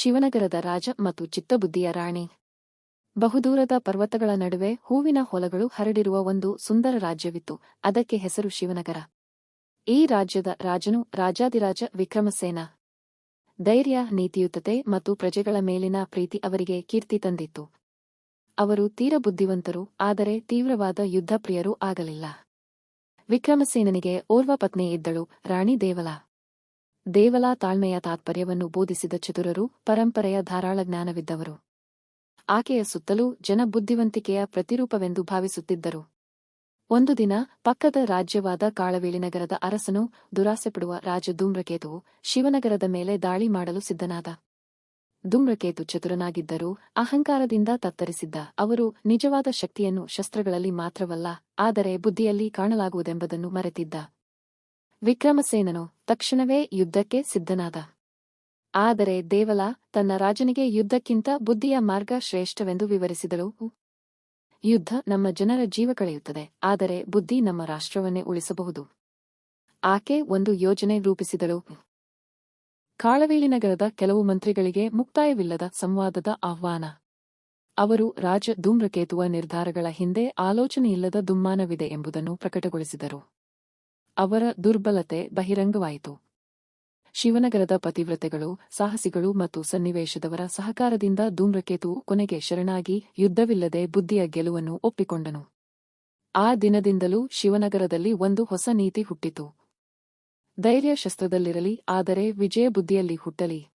ಶಿವನಗರದ ರಾಜ ಮತ್ತು ಚಿತ್ತಬುದ್ಧಿಯ ರಾಣಿ. ಬಹುದೂರದ ಪರ್ವತಗಳ ನಡುವೆ ಹೂವಿನ ಹೊಲಗಳು ಹರಡಿರುವ ಒಂದು ಸುಂದರ ರಾಜ್ಯವಿತ್ತು, ಅದಕ್ಕೆ ಹೆಸರು ಶಿವನಗರ. ಈ ರಾಜ್ಯದ ರಾಜನು ರಾಜಾದಿರಾಜ ವಿಕ್ರಮಸೇನ. ಧೈರ್ಯ, ನೀತಿಯುತತೆ ಮತ್ತು ಪ್ರಜೆಗಳ ಮೇಲಿನ ಪ್ರೀತಿ ಅವರಿಗೆ ಕೀರ್ತಿ ತಂದಿತ್ತು. ಅವರು ತೀರ ಬುದ್ಧಿವಂತರು ಆದರೆ ತೀವ್ರವಾದ ಯುದ್ಧಪ್ರಿಯರೂ ಆಗಲಿಲ್ಲ. ವಿಕ್ರಮಸೇನನಿಗೆ ಓರ್ವ ಪತ್ನಿ ಇದ್ದಳು, ರಾಣಿ ದೇವಲ. ದೇವಲ ತಾಳ್ಮೆಯ ತಾತ್ಪರ್ಯವನ್ನು ಬೋಧಿಸಿದ ಚತುರರು ಪರಂಪರೆಯ ಧಾರಾಳ ಜ್ಞಾನವಿದ್ದವರು. ಆಕೆಯ ಸುತ್ತಲೂ ಜನ ಬುದ್ಧಿವಂತಿಕೆಯ ಪ್ರತಿರೂಪವೆಂದು ಭಾವಿಸುತ್ತಿದ್ದರು. ಒಂದು ದಿನ ಪಕ್ಕದ ರಾಜ್ಯವಾದ ಕಾಳವೇಳಿನಗರದ ಅರಸನು ದುರಾಸೆಪಡುವ ರಾಜ ಧೂಮ್ರಕೇತುವು ಶಿವನಗರದ ಮೇಲೆ ದಾಳಿ ಮಾಡಲು ಸಿದ್ಧನಾದ. ಧೂಮ್ರಕೇತು ಚತುರನಾಗಿದ್ದರೂ ಅಹಂಕಾರದಿಂದ ತತ್ತರಿಸಿದ್ದ ಅವರು ನಿಜವಾದ ಶಕ್ತಿಯನ್ನು ಶಸ್ತ್ರಗಳಲ್ಲಿ ಮಾತ್ರವಲ್ಲ, ಆದರೆ ಬುದ್ಧಿಯಲ್ಲಿ ಕಾಣಲಾಗುವುದೆಂಬುದನ್ನು ಮರೆತಿದ್ದ. ವಿಕ್ರಮಸೇನನು ತಕ್ಷಣವೇ ಯುದ್ಧಕ್ಕೆ ಸಿದ್ಧನಾದ. ಆದರೆ ದೇವಲ ತನ್ನ ರಾಜನಿಗೆ ಯುದ್ಧಕ್ಕಿಂತ ಬುದ್ಧಿಯ ಮಾರ್ಗ ಶ್ರೇಷ್ಠವೆಂದು ವಿವರಿಸಿದಳು. ಯುದ್ಧ ನಮ್ಮ ಜನರ ಜೀವ ಕಳೆಯುತ್ತದೆ, ಆದರೆ ಬುದ್ಧಿ ನಮ್ಮ ರಾಷ್ಟ್ರವನ್ನೇ ಉಳಿಸಬಹುದು. ಆಕೆ ಒಂದು ಯೋಜನೆ ರೂಪಿಸಿದಳು. ಕಾಳವೇಳಿನಗರದ ಕೆಲವು ಮಂತ್ರಿಗಳಿಗೆ ಮುಕ್ತಾಯವಿಲ್ಲದ ಸಂವಾದದ ಆಹ್ವಾನ. ಅವರು ರಾಜ ಧೂಮ್ರಕೇತುವ ನಿರ್ಧಾರಗಳ ಹಿಂದೆ ಆಲೋಚನೆಯಿಲ್ಲದ ದುಮ್ಮಾನವಿದೆ ಎಂಬುದನ್ನು ಪ್ರಕಟಗೊಳಿಸಿದರು. ಅವರ ದುರ್ಬಲತೆ ಬಹಿರಂಗವಾಯಿತು. ಶಿವನಗರದ ಪತಿವ್ರತೆಗಳು, ಸಾಹಸಿಗಳು ಮತ್ತು ಸನ್ನಿವೇಶದವರ ಸಹಕಾರದಿಂದ ಧೂಮ್ರಕೇತು ಕೊನೆಗೆ ಶರಣಾಗಿ ಯುದ್ಧವಿಲ್ಲದೆ ಬುದ್ಧಿಯ ಗೆಲುವನ್ನು ಒಪ್ಪಿಕೊಂಡನು. ಆ ದಿನದಿಂದಲೂ ಶಿವನಗರದಲ್ಲಿ ಒಂದು ಹೊಸ ನೀತಿ ಹುಟ್ಟಿತು. ಧೈರ್ಯ ಶಸ್ತ್ರದಲ್ಲಿರಲಿ ಆದರೆ ವಿಜಯ ಬುದ್ಧಿಯಲ್ಲಿ ಹುಟ್ಟಲಿ.